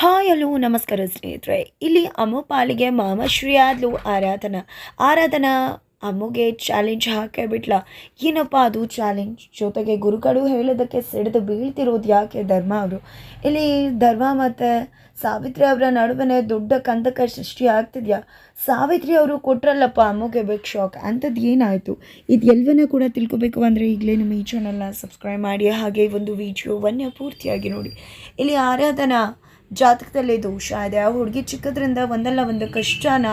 Hi, hello, ನಮಸ್ಕಾರ ಸ್ನೇಹಿತರೆ. ಇಲ್ಲಿ ಅಮ್ಮ ಪಾಲಿಗೆ ಮಾಮಶ್ರೀ ಆದ್ಲು ಆರಾಧನಾ. ಆರಾಧನಾ ಅಮ್ಮುಗೆ ಚಾಲೆಂಜ್ ಹಾಕೇ ಬಿಟ್ಲ ಏನಪ್ಪ ಅದು ಚಾಲೆಂಜ್ ಜೊತೆಗೆ ಗುರುಗಳು ಹೇಳೋದಕ್ಕೆ ಸಿಡಿದು ಬೀಳ್ತಿರೋದು ಯಾಕೆ ಧರ್ಮ ಅವರು? ಇಲ್ಲಿ ಧರ್ಮ ಮತ್ತು ಸಾವಿತ್ರಿ ಅವರ ನಡುವೆ ದೊಡ್ಡ ಕಂದಕ ಸೃಷ್ಟಿ ಆಗ್ತಿದ್ಯಾ? ಸಾವಿತ್ರಿ ಅವರು ಕೊಟ್ರಲ್ಲಪ್ಪ ಅಮ್ಮಗೆ ಬಿಗ್ ಶಾಕ್ ಅಂಥದ್ದು ಏನಾಯಿತು? ಇದು ಎಲ್ಲವನ್ನ ಕೂಡ ತಿಳ್ಕೊಬೇಕು ಅಂದರೆ ಈಗಲೇ ನಮ್ಮ ಈ ಚಾನಲ್ನ ಸಬ್ಸ್ಕ್ರೈಬ್ ಮಾಡಿ, ಹಾಗೆ ಒಂದು ವಿಡಿಯೋವನ್ನು ಪೂರ್ತಿಯಾಗಿ ನೋಡಿ. ಇಲ್ಲಿ ಆರಾಧನಾ ಜಾತಕದಲ್ಲಿ ದೋಷ ಇದೆ. ಆ ಹುಡುಗಿ ಚಿಕ್ಕದ್ರಿಂದ ಒಂದಲ್ಲ ಒಂದು ಕಷ್ಟನ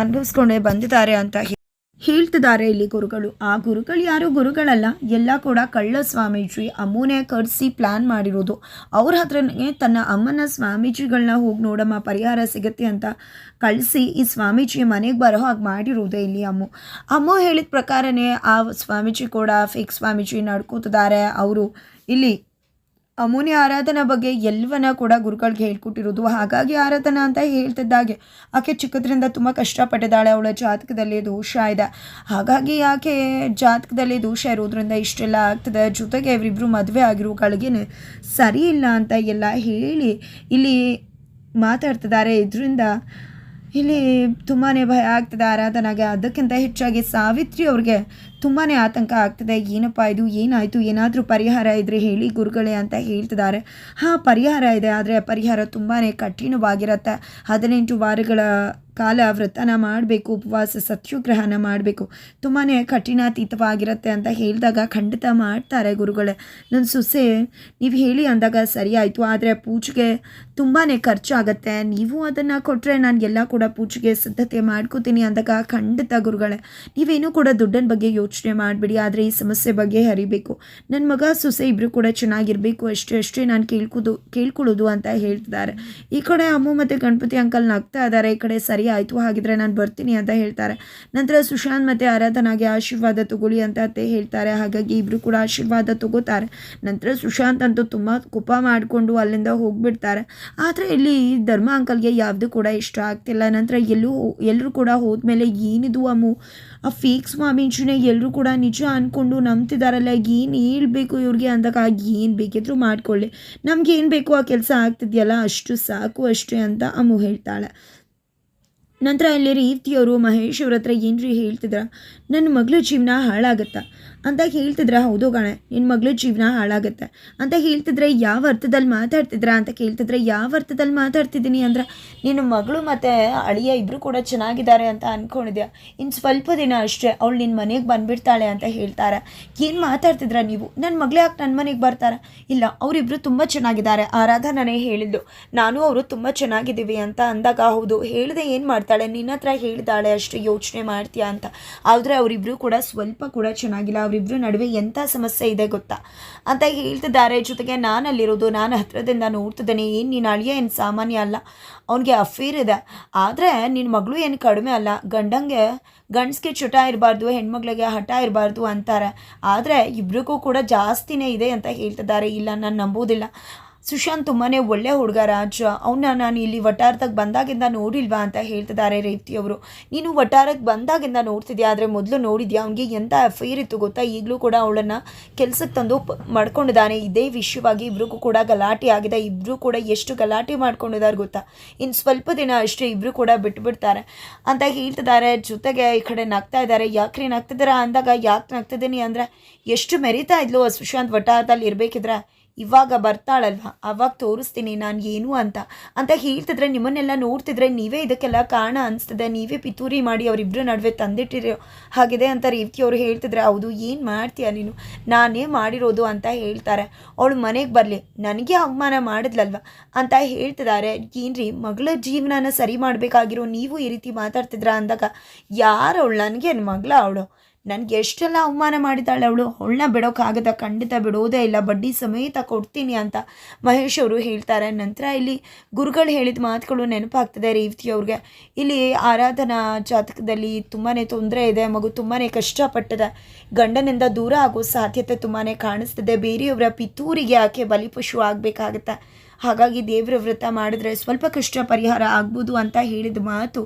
ಅನುಭವಿಸ್ಕೊಂಡೇ ಬಂದಿದ್ದಾರೆ ಅಂತ ಹೇಳ್ತಿದ್ದಾರೆ ಇಲ್ಲಿ ಗುರುಗಳು. ಆ ಗುರುಗಳು ಯಾರು ಗುರುಗಳಲ್ಲ. ಎಲ್ಲ ಕೂಡ ಕಳ್ಳ ಸ್ವಾಮೀಜಿ, ಅಮ್ಮನೇ ಕರೆಸಿ ಪ್ಲ್ಯಾನ್ ಮಾಡಿರೋದು. ಅವ್ರ ಹತ್ರನೇ ತನ್ನ ಅಮ್ಮನ ಸ್ವಾಮೀಜಿಗಳನ್ನ ಹೋಗಿ ನೋಡಮ್ಮ, ಪರಿಹಾರ ಸಿಗುತ್ತೆ ಅಂತ ಕಳಿಸಿ ಈ ಸ್ವಾಮೀಜಿ ಮನೆಗೆ ಬರೋ ಹಾಗೆ ಮಾಡಿರೋದೇ ಇಲ್ಲಿ ಅಮ್ಮು. ಅಮ್ಮು ಹೇಳಿದ ಪ್ರಕಾರನೇ ಆ ಸ್ವಾಮೀಜಿ ಕೂಡ ಫೇಕ್ ಸ್ವಾಮೀಜಿ ನಡ್ಕೋತಿದ್ದಾರೆ. ಅವರು ಇಲ್ಲಿ ಅಮೂನಿ ಆರಾಧನಾ ಬಗ್ಗೆ ಎಲ್ಲವನ್ನ ಕೂಡ ಗುರುಗಳಿಗೆ ಹೇಳ್ಕೊಟ್ಟಿರೋದು. ಹಾಗಾಗಿ ಆರಾಧನಾ ಅಂತ ಹೇಳ್ತಿದ್ದಾಗೆ. ಆಕೆ ಚಿಕ್ಕದ್ರಿಂದ ತುಂಬ ಕಷ್ಟಪಟ್ಟಿದ್ದಾಳೆ. ಅವಳ ಜಾತಕದಲ್ಲಿ ದೋಷ ಇದೆ. ಹಾಗಾಗಿ ಆಕೆ ಜಾತಕದಲ್ಲಿ ದೋಷ ಇರೋದ್ರಿಂದ ಇಷ್ಟೆಲ್ಲ ಆಗ್ತದೆ. ಜೊತೆಗೆ ಅವರಿಬ್ಬರು ಮದುವೆ ಆಗಿರೋಗಳಿಗೆ ಸರಿ ಇಲ್ಲ ಅಂತ ಎಲ್ಲ ಹೇಳಿ ಇಲ್ಲಿ ಮಾತಾಡ್ತಿದ್ದಾರೆ. ಇದರಿಂದ ಇಲ್ಲಿ ತುಂಬಾ ಭಯ ಆಗ್ತದೆ ಆರಾಧನಾಗೆ. ಅದಕ್ಕಿಂತ ಹೆಚ್ಚಾಗಿ ಸಾವಿತ್ರಿ ಅವ್ರಿಗೆ ತುಂಬಾ ಆತಂಕ ಆಗ್ತದೆ. ಏನಪ್ಪ ಇದು? ಏನಾಯಿತು? ಏನಾದರೂ ಪರಿಹಾರ ಇದ್ದರೆ ಹೇಳಿ ಗುರುಗಳೇ ಅಂತ ಹೇಳ್ತಿದ್ದಾರೆ. ಹಾಂ, ಪರಿಹಾರ ಇದೆ. ಆದರೆ ಪರಿಹಾರ ತುಂಬಾ ಕಠಿಣವಾಗಿರುತ್ತೆ. ಹದಿನೆಂಟು ವಾರಗಳ ಕಾಲ ವ್ರತನ ಮಾಡಬೇಕು, ಉಪವಾಸ, ಸತ್ಯುಗ್ರಹನ ಮಾಡಬೇಕು. ತುಂಬಾ ಕಠಿಣಾತೀತವಾಗಿರುತ್ತೆ ಅಂತ ಹೇಳಿದಾಗ ಖಂಡಿತ ಮಾಡ್ತಾರೆ ಗುರುಗಳೇ. ನನ್ನ ಸೊಸೆ, ನೀವು ಹೇಳಿ ಅಂದಾಗ ಸರಿ ಆಯಿತು ಆದರೆ ಪೂಜೆಗೆ ತುಂಬಾ ಖರ್ಚಾಗತ್ತೆ. ನೀವು ಅದನ್ನು ಕೊಟ್ಟರೆ ನಾನು ಎಲ್ಲ ಕೂಡ ಪೂಜೆಗೆ ಸಿದ್ಧತೆ ಮಾಡ್ಕೋತೀನಿ ಅಂದಾಗ ಖಂಡಿತ ಗುರುಗಳೇ. ನೀವೇನೂ ಕೂಡ ದುಡ್ಡಿನ ಬಗ್ಗೆ ಮಾಡಬೇಡಿ, ಆದರೆ ಈ ಸಮಸ್ಯೆ ಬಗ್ಗೆ ಹರಿಬೇಕು ನನ್ನ ಮಗ ಸೊಸೆ ಇಬ್ಬರು ಕೂಡ ಚೆನ್ನಾಗಿರಬೇಕು, ಅಷ್ಟೇ ಅಷ್ಟೇ ನಾನು ಕೇಳ್ಕೋದು, ಕೇಳ್ಕೊಳ್ಳೋದು ಅಂತ ಹೇಳ್ತಿದ್ದಾರೆ. ಈ ಕಡೆ ಅಮ್ಮು ಮತ್ತು ಗಣಪತಿ ಅಂಕಲ್ ನಗ್ತಾ ಇದ್ದಾರೆ, ಈ ಕಡೆ ಸರಿ ಆಯಿತು, ಹಾಗಿದ್ರೆ ನಾನು ಬರ್ತೀನಿ ಅಂತ ಹೇಳ್ತಾರೆ. ನಂತರ ಸುಶಾಂತ್ ಮತ್ತು ಆರಾಧನಾಗೆ ಆಶೀರ್ವಾದ ತಗೊಳ್ಳಿ ಅಂತ ಅತ್ತೆ ಹೇಳ್ತಾರೆ, ಹಾಗಾಗಿ ಇಬ್ಬರು ಕೂಡ ಆಶೀರ್ವಾದ ತಗೋತಾರೆ. ನಂತರ ಸುಶಾಂತ್ ಅಂತೂ ತುಂಬ ಕುಪ ಮಾಡಿಕೊಂಡು ಅಲ್ಲಿಂದ ಹೋಗಿಬಿಡ್ತಾರೆ. ಆದರೆ ಇಲ್ಲಿ ಧರ್ಮ ಅಂಕಲ್ಗೆ ಯಾವುದು ಕೂಡ ಇಷ್ಟ ಆಗ್ತಿಲ್ಲ. ನಂತರ ಎಲ್ಲೂ, ಎಲ್ಲರೂ ಕೂಡ ಹೋದ್ಮೇಲೆ ಏನಿದು ಅಮ್ಮು? ಆ ಫೇಕ್ ಸ್ವಾಮೀಜಿನೇ ಎಲ್ಲರೂ ಕೂಡ ನಿಜ ಅಂದ್ಕೊಂಡು ನಂಬ್ತಿದಾರಲ್ಲ, ಏನು ಹೇಳ್ಬೇಕು ಇವ್ರಿಗೆ ಅಂದಾಗ ಏನು ಬೇಕಿದ್ರು ಮಾಡ್ಕೊಳ್ಳಿ. ನಮ್ಗೆ ಏನು ಬೇಕು ಆ ಕೆಲಸ ಆಗ್ತಿದೆಯಲ್ಲ, ಅಷ್ಟು ಸಾಕು ಅಷ್ಟೇ ಅಂತ ಅಮ್ಮು ಹೇಳ್ತಾಳೆ. ನಂತರ ಇಲ್ಲಿ ರೀತಿಯವರು ಮಹೇಶ್ ಅವ್ರ ಹತ್ರ ಏನ್ರಿ ಹೇಳ್ತಿದ್ರ? ನನ್ನ ಮಗಳ ಜೀವನ ಹಾಳಾಗತ್ತಾ? ಅಂತ ಹೇಳ್ತಿದ್ರೆ? ಹೌದು ಗಣೆ ನಿನ್ನ ಮಗಳ ಜೀವನ ಹಾಳಾಗುತ್ತೆ. ಅಂತ ಹೇಳ್ತಿದ್ರೆ ಯಾವ ಅರ್ಥದಲ್ಲಿ ಮಾತಾಡ್ತಿದ್ರ ಅಂತ ಕೇಳ್ತಿದ್ರೆ ಯಾವ ಅರ್ಥದಲ್ಲಿ ಮಾತಾಡ್ತಿದ್ದೀನಿ ಅಂದ್ರೆ ನಿನ್ನ ಮಗಳು ಮತ್ತು ಅಳಿಯ ಇಬ್ಬರು ಕೂಡ ಚೆನ್ನಾಗಿದ್ದಾರೆ ಅಂತ ಅಂದ್ಕೊಂಡಿದ್ಯಾ ಇನ್ನು ಸ್ವಲ್ಪ ದಿನ ಅಷ್ಟೇ ಅವಳು ನಿನ್ನ ಮನೆಗೆ ಬಂದ್ಬಿಡ್ತಾಳೆ ಅಂತ ಹೇಳ್ತಾರೆ. ಏನು ಮಾತಾಡ್ತಿದ್ರ ನೀವು? ನನ್ನ ಮಗಳೇ ಯಾಕೆ ನನ್ನ ಮನೆಗೆ ಬರ್ತಾರೆ? ಇಲ್ಲ ಅವರಿಬ್ಬರು ತುಂಬ ಚೆನ್ನಾಗಿದ್ದಾರೆ ಆರಾಧನೇ ಹೇಳಿದ್ದು. ನಾನು ಅವರು ತುಂಬ ಚೆನ್ನಾಗಿದ್ದೀವಿ ಅಂತ ಅಂದಾಗ, ಹೌದು, ಹೇಳಿದೆ ಏನು ಮಾಡ್ತಾಳೆ? ನಿನ್ನ ಹತ್ರ ಹೇಳಿದಾಳೆ ಅಷ್ಟು ಯೋಚನೆ ಮಾಡ್ತೀಯಾ ಅಂತ. ಆದರೆ ಅವರಿಬ್ಬರು ಕೂಡ ಸ್ವಲ್ಪ ಕೂಡ ಚೆನ್ನಾಗಿಲ್ಲ ಅವರಿಬ್ಬರು ನಡುವೆ ಎಂಥ ಸಮಸ್ಯೆ ಇದೆ ಗೊತ್ತಾ? ಅಂತ ಹೇಳ್ತಿದ್ದಾರೆ. ಜೊತೆಗೆ ನಾನು ಅಲ್ಲಿರೋದು ನಾನು ಹತ್ತಿರದಿಂದ ನೋಡ್ತಿದ್ದೇನೆ. ಏನು ನೀನು ಅಳಿಯ, ಏನು ಸಾಮಾನ್ಯ ಅಲ್ಲ. ಅವನಿಗೆ ಅಫೀರ್ ಇದೆ. ಆದರೆ ನಿನ್ನ ಮಗಳು ಏನು ಕಡಿಮೆ ಅಲ್ಲ. ಗಂಡಂಗೆ ಗಂಡಸ್ಗೆ ಚುಟ ಇರಬಾರ್ದು, ಹೆಣ್ಮಗಳಿಗೆ ಹಠ ಇರಬಾರ್ದು ಅಂತಾರೆ. ಆದರೆ ಇಬ್ರಿಗೂ ಕೂಡ ಜಾಸ್ತಿನೇ ಇದೆ ಅಂತ ಹೇಳ್ತಿದ್ದಾರೆ. ಇಲ್ಲ, ನಾನು ನಂಬೋದಿಲ್ಲ ಸುಶಾಂತ್ ತುಂಬಾ ಒಳ್ಳೆ ಹುಡುಗ ರಾಜ. ಅವನ್ನ ನಾನು ಇಲ್ಲಿ ವಟಾರದಾಗ ಬಂದಾಗಿಂದ ನೋಡಿಲ್ವಾ ಅಂತ ಹೇಳ್ತಿದ್ದಾರೆ ರೇವತಿಯವರು ನೀನು ವಟಾರಕ್ಕೆ ಬಂದಾಗಿಂದ ನೋಡ್ತಿದ್ಯಾ? ಆದರೆ ಮೊದಲು ನೋಡಿದ್ಯಾ? ಅವನಿಗೆ ಎಂಥ ಅಫೈರ್ ಇತ್ತು ಗೊತ್ತಾ? ಈಗಲೂ ಕೂಡ ಅವಳನ್ನು ಕೆಲಸಕ್ಕೆ ತಂದು ಮಾಡ್ಕೊಂಡಿದ್ದಾನೆ. ಇದೇ ವಿಷಯವಾಗಿ ಇಬ್ಬರಿಗೂ ಕೂಡ ಗಲಾಟೆ ಆಗಿದೆ. ಇಬ್ಬರು ಕೂಡ ಎಷ್ಟು ಗಲಾಟೆ ಮಾಡ್ಕೊಂಡಿದ್ದಾರೆ ಗೊತ್ತಾ? ಇನ್ನು ಸ್ವಲ್ಪ ದಿನ ಅಷ್ಟೇ ಇಬ್ಬರು ಕೂಡ ಬಿಟ್ಬಿಡ್ತಾರೆ ಅಂತ ಹೇಳ್ತಿದ್ದಾರೆ. ಜೊತೆಗೆ ಈ ಕಡೆ ನಗ್ತಾ ಇದ್ದಾರೆ. ಯಾಕ್ರಿ ನಗ್ತಿದ್ದೀರಾ? ಅಂದಾಗ ಯಾಕೆ ನಗ್ತಿದ್ದೀನಿ ಅಂದರೆ, ಎಷ್ಟು ಮೆರಿತಾ ಇದ್ಲು ಸುಶಾಂತ್ ವಟಾರದಲ್ಲಿ ಇರಬೇಕಿದ್ರೆ? ಇವಾಗ ಬರ್ತಾಳಲ್ವ? ಅವಾಗ ತೋರಿಸ್ತೀನಿ ನಾನು ಏನು ಅಂತ. ಅಂತ ಹೇಳ್ತಿದ್ರೆ ನಿಮ್ಮನ್ನೆಲ್ಲ ನೋಡ್ತಿದ್ರೆ ನೀವೇ ಇದಕ್ಕೆಲ್ಲ ಕಾರಣ ಅನಿಸ್ತದೆ. ನೀವೇ ಪಿತೂರಿ ಮಾಡಿ ಅವರಿಬ್ಬರ ನಡುವೆ ತಂದಿಟ್ಟಿರೋ ಹಾಗಿದೆ ಅಂತ ರೇವತಿಯವರು ಹೇಳ್ತಿದ್ರೆ, ಹೌದು, ಏನು ಮಾಡ್ತೀಯ ನೀನು? ನಾನೇ ಮಾಡಿರೋದು ಅಂತ ಹೇಳ್ತಾರೆ. ಅವಳು ಮನೆಗೆ ಬರಲಿ. ನನಗೆ ಅವಮಾನ ಮಾಡಿದ್ಲಲ್ವ? ಅಂತ ಹೇಳ್ತಿದ್ದಾರೆ ಏನ್ರಿ, ಮಗಳ ಜೀವನನ ಸರಿ ಮಾಡಬೇಕಾಗಿರೋ ನೀವು ಈ ರೀತಿ ಮಾತಾಡ್ತಿದ್ರ? ಅಂದಾಗ, ಯಾರು ಅವಳು? ನನಗೆ ಮಗಳ ಅವಳು? ನನಗೆ ಎಷ್ಟೆಲ್ಲ ಅವಮಾನ ಮಾಡಿದ್ದಾಳೆ ಅವಳು. ಅವಳನ್ನ ಬಿಡೋಕ್ಕಾಗದ ಖಂಡಿತ ಬಿಡೋದೇ ಇಲ್ಲ. ಬಡ್ಡಿ ಸಮೇತ ಕೊಡ್ತೀನಿ ಅಂತ ಮಹೇಶ್ ಅವರು ಹೇಳ್ತಾರೆ. ನಂತರ ಇಲ್ಲಿ ಗುರುಗಳು ಹೇಳಿದ ಮಾತುಗಳು ನೆನಪಾಗ್ತದೆ ರೇವತಿ ಅವ್ರಿಗೆ. ಇಲ್ಲಿ ಆರಾಧನಾ ಜಾತಕದಲ್ಲಿ ತುಂಬಾ ತೊಂದರೆ ಇದೆ. ಮಗು ತುಂಬಾ ಕಷ್ಟಪಟ್ಟಿದೆ. ಗಂಡನಿಂದ ದೂರ ಆಗೋ ಸಾಧ್ಯತೆ ತುಂಬಾ ಕಾಣಿಸ್ತಿದೆ. ಬೇರೆಯವರ ಪಿತೂರಿಗೆ ಆಕೆ ಬಲಿಪಶು ಆಗಬೇಕಾಗತ್ತೆ. ಹಾಗಾಗಿ ದೇವರ ವ್ರತ ಮಾಡಿದ್ರೆ ಸ್ವಲ್ಪ ಕಷ್ಟ ಪರಿಹಾರ ಆಗ್ಬೋದು ಅಂತ ಹೇಳಿದ ಮಾತು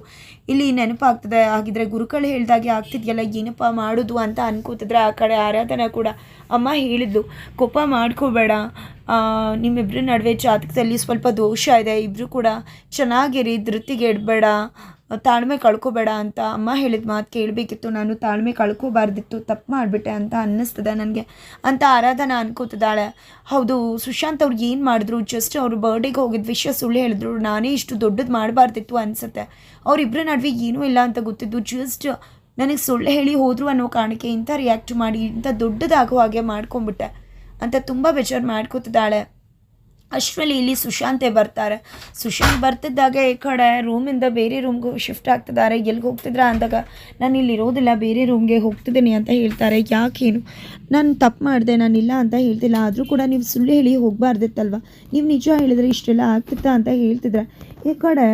ಇಲ್ಲಿ ನೆನಪಾಗ್ತದೆ. ಹಾಗಿದ್ರೆ ಗುರುಗಳು ಹೇಳಿದಾಗೆ ಆಗ್ತಿದೆಯಲ್ಲ, ಏನಪ್ಪ ಮಾಡೋದು ಅಂತ ಅನ್ಕೋತಿದ್ರೆ ಆ ಕಡೆ ಆರಾಧನಾ ಕೂಡ ಅಮ್ಮ ಹೇಳಿದ್ಲು, ಕೋಪ ಮಾಡ್ಕೋಬೇಡ. ನಿಮ್ಮಿಬ್ಬರ ನಡುವೆ ಜಾತಕದಲ್ಲಿ ಸ್ವಲ್ಪ ದೋಷ ಇದೆ ಇಬ್ಬರು ಕೂಡ ಚೆನ್ನಾಗಿರಿ, ಧೃತಿಗೆ ಇಡಬೇಡ. ತಾಳ್ಮೆ ಕಳ್ಕೊಬೇಡ ಅಂತ ಅಮ್ಮ ಹೇಳಿದ ಮಾತು ಕೇಳಬೇಕಿತ್ತು. ನಾನು ತಾಳ್ಮೆ ಕಳ್ಕೋಬಾರ್ದಿತ್ತು, ತಪ್ಪು ಮಾಡಿಬಿಟ್ಟೆ ಅಂತ ಅನ್ನಿಸ್ತದೆ ನನಗೆ. ಅಂತ ಆರಾಧನಾ ಅನ್ಕೋತಿದ್ದಾಳೆ. ಹೌದು, ಸುಶಾಂತ್ ಅವ್ರಿಗೆ ಏನು ಮಾಡಿದ್ರು? ಜಸ್ಟ್ ಅವ್ರ ಬರ್ಡೇಗೆ ಹೋಗಿದ್ದ ವಿಷಯ ಸುಳ್ಳು ಹೇಳಿದ್ರು. ನಾನೇ ಇಷ್ಟು ದೊಡ್ಡದು ಮಾಡಬಾರ್ದಿತ್ತು ಅನಿಸುತ್ತೆ. ಅವರಿಬ್ಬರ ನಡುವೆ ಏನೂ ಇಲ್ಲ ಅಂತ ಗೊತ್ತಿದ್ದು ಜಸ್ಟ್ ನನಗೆ ಸುಳ್ಳು ಹೇಳಿ ಹೋದರು ಅನ್ನೋ ಕಾರಣಕ್ಕೆ ಇಂಥ ರಿಯಾಕ್ಟ್ ಮಾಡಿ, ಇಂಥ ದೊಡ್ಡದಾಗೋ ಹಾಗೆ ಮಾಡ್ಕೊಂಬಿಟ್ಟೆ ಅಂತ ತುಂಬ ಬೇಜಾರು ಮಾಡ್ಕೋತಿದ್ದಾಳೆ. ಅಷ್ಟರಲ್ಲಿ ಇಲ್ಲಿ ಸುಶಾಂತೆ ಬರ್ತಾರೆ. ಸುಶಾಂತ್ ಬರ್ತಿದ್ದಾಗ ಈ ಕಡೆ ರೂಮಿಂದ ಬೇರೆ ರೂಮ್ಗೆ ಶಿಫ್ಟ್ ಆಗ್ತಿದ್ದಾರೆ. ಎಲ್ಲಿಗೆ ಹೋಗ್ತಿದ್ರ ಅಂದಾಗ, ನಾನು ಇಲ್ಲಿ ಇರೋದಿಲ್ಲ, ಬೇರೆ ರೂಮ್ಗೆ ಹೋಗ್ತಿದ್ದೀನಿ ಅಂತ ಹೇಳ್ತಾರೆ. ಯಾಕೇನು? ನಾನು ತಪ್ಪು ಮಾಡಿದೆ ಇಲ್ಲ ಅಂತ ಹೇಳ್ತಿಲ್ಲ. ಆದರೂ ಕೂಡ ನೀವು ಸುಳ್ಳು ಹೇಳಿ ಹೋಗಬಾರ್ದಿತ್ತಲ್ವ? ನೀವು ನಿಜ ಹೇಳಿದ್ರೆ ಇಷ್ಟೆಲ್ಲ ಆಗ್ತಿತ್ತ ಅಂತ ಹೇಳ್ತಿದ್ರೆ. ಈ ಕಡೆ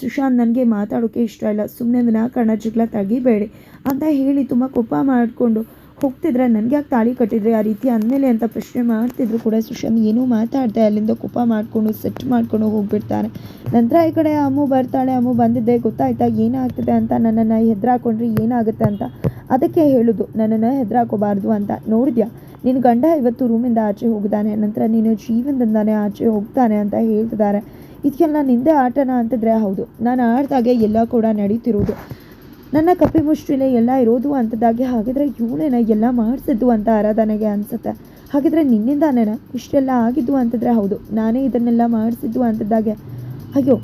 ಸುಶಾಂತ್ ನನಗೆ ಮಾತಾಡೋಕ್ಕೆ ಇಷ್ಟ ಇಲ್ಲ. ಸುಮ್ಮನೆ ವಿನಾಕಾರಣ ಜಗಳ ತಗಿಬೇಡಿ ಅಂತ ಹೇಳಿ ತುಂಬ ಕೋಪ ಮಾಡಿಕೊಂಡು ಹೋಗ್ತಿದ್ರೆ ನನಗೆ ಯಾಕೆ ತಾಳಿ ಕಟ್ಟಿದ್ರೆ ಆ ರೀತಿ ಅಂದಮೇಲೆ ಅಂತ ಪ್ರಶ್ನೆ ಮಾಡ್ತಿದ್ರು ಕೂಡ ಸುಶಾಂತ್ ಏನೂ ಮಾತಾಡ್ದೆ ಅಲ್ಲಿಂದ ಕೋಪ ಮಾಡಿಕೊಂಡು ಸೆಟ್ ಮಾಡ್ಕೊಂಡು ಹೋಗಿಬಿಡ್ತಾನೆ ನಂತರ ಈ ಕಡೆ ಅಮ್ಮು ಬರ್ತಾಳೆ, ಅಮ್ಮು ಬಂದಿದ್ದೆ, ಗೊತ್ತಾಯ್ತಾ ಏನಾಗ್ತಿದೆ ಅಂತ? ನನ್ನನ್ನು ಹೆದರಾಕೊಂಡ್ರೆ ಏನಾಗುತ್ತೆ ಅಂತ? ಅದಕ್ಕೆ ಹೇಳೋದು, ನನ್ನನ್ನು ಹೆದರಾಕೋಬಾರ್ದು ಅಂತ. ನೋಡಿದ್ಯಾ? ನಿನ್ನ ಗಂಡ ಇವತ್ತು ರೂಮಿಂದ ಆಚೆ ಹೋಗಿದ್ದಾನೆ, ನಂತರ ನೀನು ಜೀವನದಿಂದಾನೆ ಆಚೆ ಹೋಗ್ತಾನೆ ಅಂತ ಹೇಳ್ತಿದ್ದಾರೆ. ಇದಕ್ಕೆಲ್ಲ ನಿಂದೆ ಆಟನ ಅಂತಿದ್ರೆ ಹೌದು. ನಾನು ಆಡ್ದಾಗೆ ಎಲ್ಲ ಕೂಡ ನಡೀತಿರೋದು. ನನ್ನ ಕಪ್ಪಿ ಮುಷ್ಟಿಲೇ ಎಲ್ಲ ಇರೋದು ಅಂತದಾಗೆ, ಹಾಗಿದ್ರೆ ಇವಳೇನ ಎಲ್ಲ ಮಾಡಿಸಿದ್ದು ಅಂತ ಆರಾಧನೆಗೆ ಅನಿಸುತ್ತೆ. ಹಾಗಿದ್ರೆ ನಿನ್ನಿಂದಾನೇನ ಇಷ್ಟೆಲ್ಲ ಆಗಿದ್ದು ಅಂತಂದರೆ ಹೌದು, ನಾನೇ ಇದನ್ನೆಲ್ಲ ಮಾಡಿಸಿದ್ದು ಅಂತದಾಗೆ. ಅಯ್ಯೋ,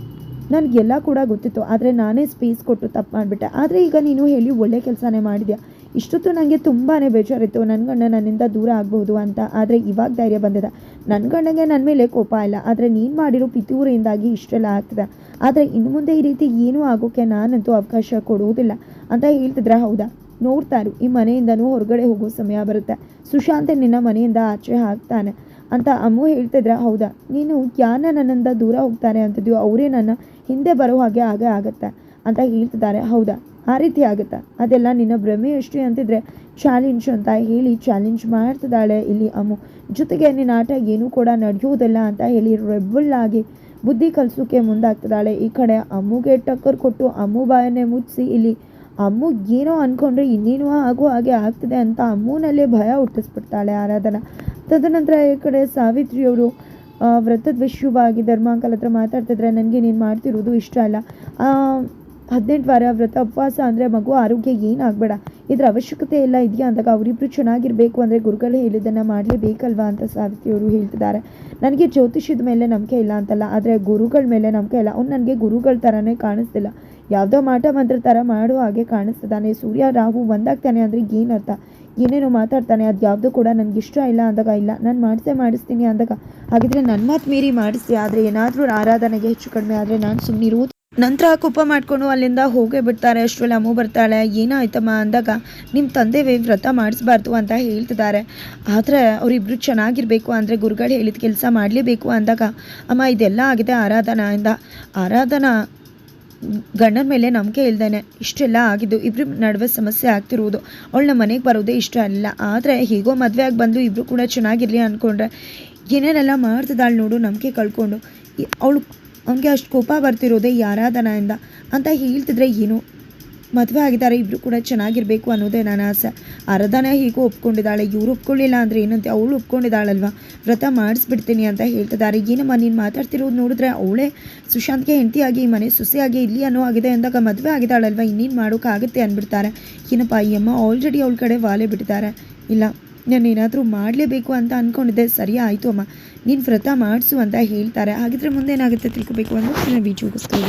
ನನಗೆಲ್ಲ ಕೂಡ ಗೊತ್ತಿತ್ತು, ಆದರೆ ನಾನೇ ಸ್ಪೇಸ್ ಕೊಟ್ಟು ತಪ್ಪು ಮಾಡಿಬಿಟ್ಟೆ. ಆದರೆ ಈಗ ನೀನು ಹೇಳಿ ಒಳ್ಳೆ ಕೆಲಸನೇ ಮಾಡಿದ್ಯಾ? ಇಷ್ಟೊತ್ತು ನನಗೆ ತುಂಬಾ ಬೇಜಾರಿತ್ತು. ನನ್ನ ಗಂಡ ನನ್ನಿಂದ ದೂರ ಆಗಬಹುದು ಅಂತ. ಆದರೆ ಇವಾಗ ಧೈರ್ಯ ಬಂದಿದೆ. ನನ್ನ ಗಂಡಗೆ ನನ್ನ ಮೇಲೆ ಕೋಪ ಇಲ್ಲ. ಆದರೆ ನೀನು ಮಾಡಿರೋ ಪಿತೂರಿಯಿಂದಾಗಿ ಇಷ್ಟೆಲ್ಲ ಆಗ್ತದೆ. ಆದರೆ ಇನ್ನು ಮುಂದೆ ಈ ರೀತಿ ಏನೂ ಆಗೋಕ್ಕೆ ನಾನಂತೂ ಅವಕಾಶ ಕೊಡುವುದಿಲ್ಲ ಅಂತ ಹೇಳ್ತಿದ್ರೆ? ಹೌದಾ? ನೋಡ್ತಾರು ಈ ಮನೆಯಿಂದನೂ ಹೊರಗಡೆ ಹೋಗೋ ಸಮಯ ಬರುತ್ತೆ. ಸುಶಾಂತ್ ನಿನ್ನ ಮನೆಯಿಂದ ಆಚೆ ಹಾಕ್ತಾನೆ ಅಂತ ಅಮ್ಮು ಹೇಳ್ತಿದ್ರೆ? ಹೌದಾ? ನೀನು ಯಾನ ನನ್ನಿಂದ ದೂರ ಹೋಗ್ತಾರೆ ಅಂತದ್ಯೋ, ಅವರೇ ನನ್ನ ಹಿಂದೆ ಬರೋ ಹಾಗೆ ಆಗ ಆಗುತ್ತೆ ಅಂತ ಹೇಳ್ತಿದ್ದಾರೆ. ಹೌದಾ? ಆ ರೀತಿ ಆಗುತ್ತೆ. ಅದೆಲ್ಲ ನಿನ್ನ ಭ್ರಮೆ ಎಷ್ಟು ಅಂತಿದ್ರೆ ಚಾಲೆಂಜ್ ಅಂತ ಹೇಳಿ ಚಾಲೆಂಜ್ ಮಾಡ್ತಿದ್ದಾಳೆ ಇಲ್ಲಿ ಅಮ್ಮು ಜೊತೆಗೆ ನಿನ್ನ ಆಟ ಏನೂ ಕೂಡ ನಡೆಯುವುದಿಲ್ಲ ಅಂತ ಹೇಳಿ ರೆಬಲ್ ಆಗಿ ಬುದ್ಧಿ ಕಲಿಸೋಕೆ ಮುಂದಾಗ್ತಿದ್ದಾಳೆ. ಈ ಕಡೆ ಅಮ್ಮುಗೆ ಟಕ್ಕರ್ ಕೊಟ್ಟು ಅಮ್ಮು ಬಾಯನ್ನೇ ಮುಚ್ಚಿಸಿ, ಇಲ್ಲಿ ಅಮ್ಮು ಏನೋ ಅಂದ್ಕೊಂಡ್ರೆ ಇನ್ನೇನೋ ಆಗೋ ಹಾಗೆ ಆಗ್ತಿದೆ ಅಂತ ಅಮ್ಮನಲ್ಲೇ ಭಯ ಹುಟ್ಟಿಸ್ಬಿಡ್ತಾಳೆ ಆರಾಧನಾ. ತದನಂತರ ಈ ಕಡೆ ಸಾವಿತ್ರಿಯವರು ವ್ರತದ ವಿಷಯವಾಗಿ ಧರ್ಮಾಂಕಲ್ ಹತ್ರ ಮಾತಾಡ್ತಿದ್ರೆ, ನನಗೆ ನೀನು ಮಾಡ್ತಿರೋದು ಇಷ್ಟ ಅಲ್ಲ. ಹದಿನೆಂಟು ವಾರ ವ್ರತ ಉಪವಾಸ ಅಂದರೆ ಮಗು ಆರೋಗ್ಯ ಏನಾಗಬೇಡ. ಇದ್ರ ಅವಶ್ಯಕತೆ ಎಲ್ಲ ಇದೆಯಾ? ಅಂದಾಗ ಅವರಿಬ್ಬರು ಚೆನ್ನಾಗಿರಬೇಕು ಅಂದರೆ ಗುರುಗಳು ಹೇಳಿದ್ದನ್ನು ಮಾಡಲೇಬೇಕಲ್ವಾ ಅಂತ ಸಾವಿತ್ರಿಯವರು ಹೇಳ್ತಿದ್ದಾರೆ. ನನಗೆ ಜ್ಯೋತಿಷ್ಯದ ಮೇಲೆ ನಂಬಿಕೆ ಇಲ್ಲ ಅಂತಲ್ಲ, ಆದರೆ ಗುರುಗಳ ಮೇಲೆ ನಂಬಿಕೆ ಇಲ್ಲ. ಅವ್ನು ನನಗೆ ಗುರುಗಳ ಥರನೇ ಕಾಣಿಸ್ತಿಲ್ಲ. ಯಾವುದೋ ಮಾಟ ಮಂತ್ರ ಥರ ಮಾಡೋ ಹಾಗೆ ಕಾಣಿಸ್ತಿದ್ದಾನೆ. ಸೂರ್ಯ, ರಾಹು ಒಂದಾಗ್ತಾನೆ ಅಂದರೆ ಏನು ಅರ್ಥ? ಏನೇನೋ ಮಾತಾಡ್ತಾನೆ, ಅದು ಯಾವುದೂ ಕೂಡ ನನಗೆ ಇಷ್ಟ ಇಲ್ಲ ಅಂದಾಗ ಇಲ್ಲ. ನಾನು ಮಾಡಿಸೇ ಮಾಡಿಸ್ತೀನಿ ಅಂದಾಗ. ಹಾಗಿದ್ರೆ ನನ್ನ ಮಾತು ಮೀರಿ ಮಾಡಿಸ್ತೀಯ? ಆದರೆ ಏನಾದರೂ ಆರಾಧನೆಗೆ ಹೆಚ್ಚು ಕಡಿಮೆ ಆದರೆ ನಾನು ಸುಮ್ಮನಿರುವುದು ನಂತರ ಕೋಪ ಮಾಡಿಕೊಂಡು ಅಲ್ಲಿಂದ ಹೋಗೇ ಬಿಡ್ತಾರೆ. ಅಷ್ಟರಲ್ಲಿ ಅಮ್ಮ ಬರ್ತಾಳೆ. ಏನಾಯ್ತಮ್ಮ ಅಂದಾಗ ನಿಮ್ಮ ತಂದೆ ವ್ರತ ಮಾಡಿಸ್ಬಾರ್ದು ಅಂತ ಹೇಳ್ತಿದ್ದಾರೆ. ಆದರೆ ಅವರಿಬ್ಬರು ಚೆನ್ನಾಗಿರಬೇಕು ಅಂದರೆ ಗುರುಗಳು ಹೇಳಿದ ಕೆಲಸ ಮಾಡಲೇಬೇಕು ಅಂದಾಗ, ಅಮ್ಮ ಇದೆಲ್ಲ ಆಗಿದೆ ಆರಾಧನೆಯಿಂದ. ಆರಾಧನಾ ಗಂಡನ ಮೇಲೆ ನಂಬಿಕೆ ಇಲ್ದೇನೆ ಇಷ್ಟೆಲ್ಲ ಆಗಿದ್ದು ಇಬ್ಬರು ನಡುವೆ ಸಮಸ್ಯೆ ಆಗ್ತಿರುವುದು. ಅವಳನ್ನ ಮನೆಗೆ ಬರೋದೇ ಇಷ್ಟ ಅಲ್ಲ. ಆದರೆ ಹೀಗೋ ಮದುವೆ ಆಗಿ ಬಂದು ಇಬ್ಬರು ಕೂಡ ಚೆನ್ನಾಗಿರಲಿ ಅಂದ್ಕೊಂಡ್ರೆ ಏನೇನೆಲ್ಲ ಮಾಡ್ತಿದ್ದಾಳೆ ನೋಡು ನಂಬಿಕೆ ಕಳ್ಕೊಂಡು. ಅವಳು ಅವನಿಗೆ ಅಷ್ಟು ಕೋಪ ಬರ್ತಿರೋದೇ ಎಂದ ಅಂತ ಹೇಳ್ತಿದ್ರೆ ಏನು? ಮದುವೆ ಆಗಿದ್ದಾರೆ ಇಬ್ಬರು ಕೂಡ ಚೆನ್ನಾಗಿರಬೇಕು ಅನ್ನೋದೇ ನನ್ನ ಆಸೆ. ಆರಾಧನೆ ಹೀಗೂ ಒಪ್ಕೊಂಡಿದ್ದಾಳೆ. ಇವ್ರು ಒಪ್ಕೊಳ್ಳಿಲ್ಲ ಅಂದರೆ ಏನಂತೆ? ಅವಳು ಒಪ್ಕೊಂಡಿದ್ದಾಳಲ್ವ? ವ್ರತ ಮಾಡಿಸ್ಬಿಡ್ತೀನಿ ಅಂತ ಹೇಳ್ತಿದ್ದಾರೆ. ಏನಮ್ಮ, ನೀನು ಮಾತಾಡ್ತಿರೋದು ನೋಡಿದ್ರೆ ಅವಳೇ ಸುಶಾಂತ್ಗೆ ಹೆಂಡತಿಯಾಗಿ ಮನೆ ಸುಸಿಯಾಗಿ ಇಲ್ಲಿ ಅನ್ನೋ ಆಗಿದೆ ಅಂದಾಗ ಮದುವೆ ಆಗಿದ್ದಾಳಲ್ವ? ಇನ್ನೇನು ಮಾಡೋಕ್ಕಾಗುತ್ತೆ ಅಂದ್ಬಿಡ್ತಾರೆ. ಏನಪ್ಪ, ಈ ಅಮ್ಮ ಆಲ್ರೆಡಿ ಅವಳ ಕಡೆ ವಾಲೆ ಬಿಡ್ತಾರೆ ಇಲ್ಲ. ನಾನು ಏನಾದರೂ ಮಾಡಲೇಬೇಕು ಅಂತ ಅಂದ್ಕೊಂಡಿದ್ದೆ ಸರಿ ಆಯಿತು ಅಮ್ಮ. ನೀನು ವ್ರತ ಮಾಡಿಸು ಅಂತ ಹೇಳ್ತಾರೆ. ಹಾಗಿದ್ರೆ ಮುಂದೆ ಏನಾಗುತ್ತೆ ತಿಳ್ಕೊಬೇಕು ಅಂದರೆ ವಿಡಿಯೋಗೋಸ್ಕರ